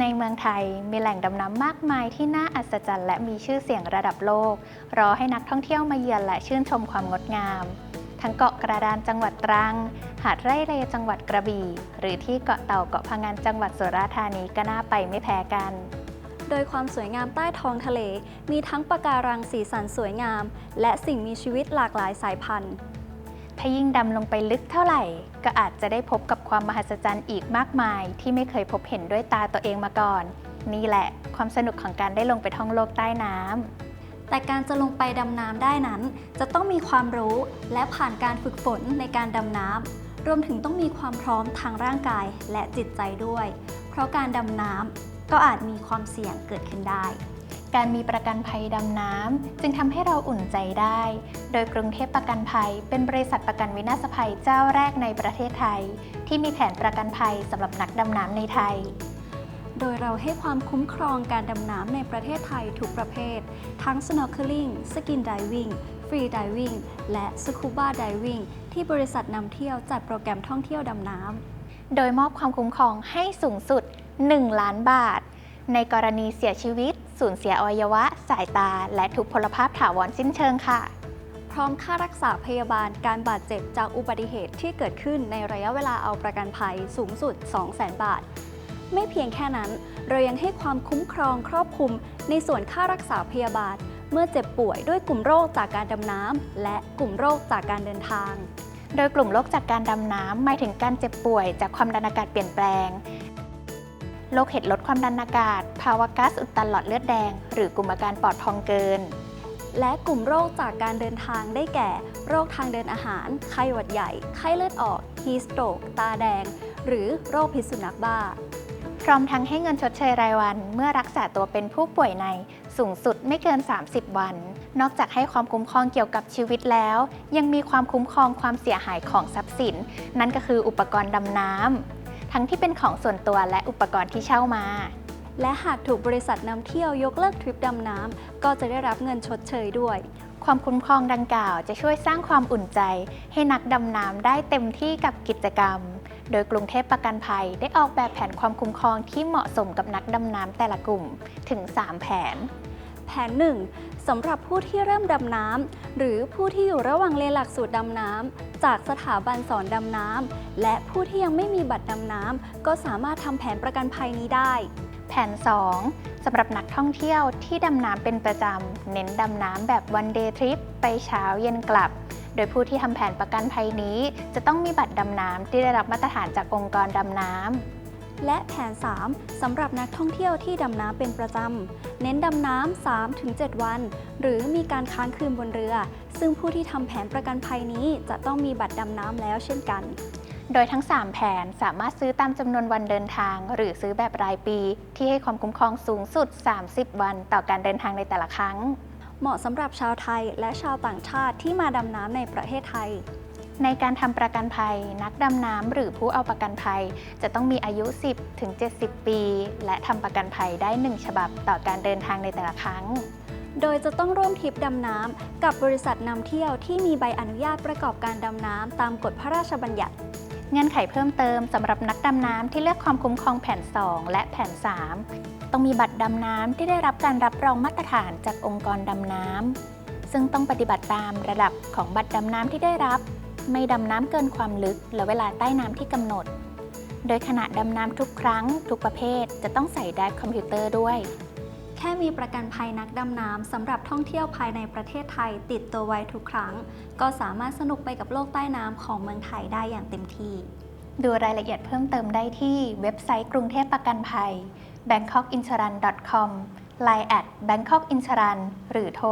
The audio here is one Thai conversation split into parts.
ในเมืองไทยมีแหล่งดำน้ำมากมายที่น่าอัศจรรย์และมีชื่อเสียงระดับโลก รอให้นักท่องเที่ยวมาเยือนและชื่นชมความงดงาม ทั้งเกาะกระดานจังหวัดตรัง หาดไร่เลจังหวัดกระบี่ หรือที่เกาะเต่าเกาะพังงานจังหวัดสุราษฎร์ธานีก็น่าไปไม่แพ้กันโดยความสวยงามใต้ท้องทะเล มีทั้งปะการังสีสันสวยงาม และสิ่งมีชีวิตหลากหลายสายพันธุ์ ถ้ายิ่งดำลงไปลึกเท่าไหร่ ก็อาจจะได้พบกับความมหัศจรรย์อีกมากมาย ที่ไม่เคยพบเห็นด้วยตาตัวเองมาก่อน นี่แหละความสนุกของการได้ลงไปท่องโลกใต้น้ำแต่การจะลงไปดำน้ำได้นั้น จะต้องมีความรู้และผ่านการฝึกฝนในการดำน้ำรวมถึงต้องมีความพร้อมทางร่างกายและจิตใจด้วย เพราะการดำน้ำก็อาจมีความเสี่ยงเกิดขึ้นได้ การมีประกันภัยดำน้ำจึงทำให้เราอุ่นใจได้ โดยกรุงเทพประกันภัย เป็นบริษัทประกันวินาศภัยเจ้าแรกในประเทศไทย ที่มีแผนประกันภัยสำหรับนักดำน้ำในไทย โดยเราให้ความคุ้มครองการดำน้ำในประเทศไทยทุกประเภท ทั้ง snorkeling skin diving free diving และ scuba diving ที่บริษัทนำเที่ยวจัดโปรแกรมท่องเที่ยวดำน้ำโดยมอบความคุ้มครองให้สูงสุด 1 ล้านบาท ในกรณีเสียชีวิต สูญเสียอวัยวะ สายตา และทุพพลภาพถาวรสิ้นเชิงค่ะ พร้อมค่ารักษาพยาบาลการบาดเจ็บจากอุบัติเหตุที่เกิดขึ้นในระยะเวลาเอาประกันภัยสูงสุด 200,000 บาท ไม่เพียงแค่นั้น เรายังให้ความคุ้มครองครอบคลุมในส่วนค่ารักษาพยาบาลเมื่อเจ็บป่วยด้วยกลุ่มโรคจากการดำน้ำและกลุ่มโรคจากการเดินทาง โดยกลุ่มโรคจากการดำน้ำหมายถึงการเจ็บป่วยจากความดันอากาศเปลี่ยนแปลง โรคเห็ดลดความดันอากาศ ภาวะก๊าซอุดตันหลอดเลือดแดง หรือกลุ่มอาการปอดพองเกิน และกลุ่มโรคจากการเดินทางได้แก่ โรคทางเดินอาหาร ไข้หวัดใหญ่ ไข้เลือดออก ฮีสโตรก ตาแดง หรือโรคพิษสุนัขบ้า พร้อมทั้งให้เงินชดเชยรายวัน เมื่อรักษาตัวเป็นผู้ป่วยในสูงสุดไม่เกิน 30 วัน นอกจากให้ความคุ้มครองเกี่ยวกับชีวิตแล้ว ยังมีความคุ้มครองความเสียหายของทรัพย์สิน นั่นก็คืออุปกรณ์ดำน้ำ ทั้งที่เป็นของส่วนตัวและอุปกรณ์ที่เช่ามา และหากถูกบริษัทนำเที่ยวยกเลิกทริปดำน้ำก็จะได้รับเงินชดเชยด้วย ความคุ้มครองดังกล่าวจะช่วยสร้างความอุ่นใจ ให้นักดำน้ำได้เต็มที่กับกิจกรรม โดยกรุงเทพประกันภัยได้ออกแบบแผนความคุ้มครองที่เหมาะสมกับนักดำน้ำแต่ละกลุ่มถึง 3 แผน แผน 1สำหรับผู้ที่เริ่มดำน้ำหรือผู้ที่อยู่ระหว่างเรียนหลักสูตรดำน้ำจากสถาบันสอนดำน้ำและผู้ที่ยังไม่มีบัตรดำน้ำก็สามารถทำแผนประกันภัยนี้ได้ แผน 2สำหรับนักท่องเที่ยวที่ดำน้ำเป็นประจำ เน้นดำน้ำแบบวันเดย์ทริปไปเช้าเย็นกลับ โดยผู้ที่ทำแผนประกันภัยนี้ จะต้องมีบัตรดำน้ำที่ได้รับมาตรฐานจากองค์กรดำน้ำ และแผน 3 สำหรับนักท่องเที่ยวที่ดำน้ำเป็นประจำ เน้นดำน้ำ 3-7 วัน หรือมีการค้างคืนบนเรือ ซึ่งผู้ที่ทำแผนประกันภัยนี้จะต้องมีบัตรดำน้ำแล้วเช่นกัน โดยทั้ง 3 แผนสามารถซื้อตามจำนวนวันเดินทาง หรือซื้อแบบรายปี ที่ให้ความคุ้มครองสูงสุด 30 วันต่อการเดินทางในแต่ละครั้ง เหมาะสำหรับชาวไทยและชาวต่างชาติที่มาดำน้ำในประเทศไทย ในการทำประกันภัย นักดำน้ำหรือผู้เอาประกันภัย จะต้องมีอายุ 10 ถึง 70 ปี และทำประกันภัยได้ 1 ฉบับต่อการเดินทางในแต่ละครั้ง โดยจะต้องร่วมทริปดำน้ำกับบริษัทนำเที่ยวที่มีใบอนุญาตประกอบการดำน้ำตามกฎพระราชบัญญัติ เงื่อนไขเพิ่มเติมสำหรับนักดำน้ำที่เลือกความคุ้มครองแผน 2 และแผน 3 ต้องมีบัตรดำน้ำที่ได้รับการรับรองมาตรฐานจากองค์กรดำน้ำซึ่งต้องปฏิบัติตามระดับของบัตรดำน้ำที่ได้รับ ไม่ดำน้ำเกินความลึกและเวลาใต้น้ำที่กำหนด โดยขณะดำน้ำทุกครั้ง ทุกประเภทจะต้องใส่ไดร์คอมพิวเตอร์ด้วย แค่มีประกันภัยนักดำน้ำสำหรับท่องเที่ยวภายในประเทศไทยติดตัวไว้ทุกครั้ง ก็สามารถสนุกไปกับโลกใต้น้ำของเมืองไทยได้อย่างเต็มที่ ดูรายละเอียดเพิ่มเติมได้ที่เว็บไซต์กรุงเทพประกันภัย bangkokinsurance.com line at bangkokinsurance หรือโทร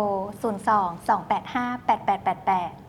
02 285 8888